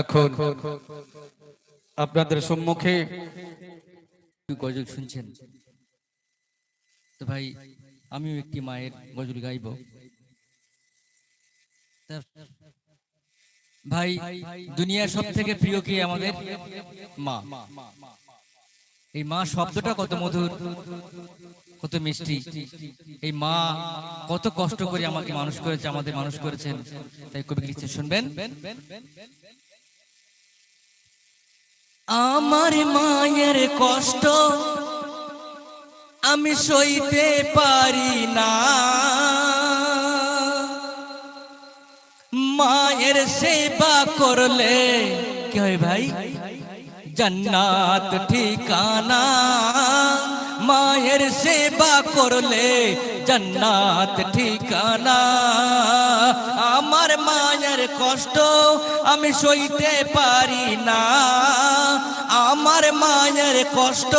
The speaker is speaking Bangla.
এখন আপনাদের সম্মুখে গজল শুনছেন। তো ভাই, আমিও একটি মায়ের গজল গাইব। ভাই, দুনিয়ার সব থেকে প্রিয় কি আমাদের মা? এই মা শব্দটা কত মধুর, কত মিষ্টি। এই মা কত কষ্ট করে আমাকে মানুষ করেছে, আমাদের মানুষ করেছেন। তাই কবি লিখছে শুনবেন? আমার মায়ের কষ্ট আমি সইতে পারি না। মায়ের সেবা করলে কি হয় ভাই? জান্নাত ঠিকানা, মায়ের সেবা করলে জন্নাত ঠিকানা। আমার মায়ের কষ্ট আমি সইতে পারি না, আমার মায়ের কষ্ট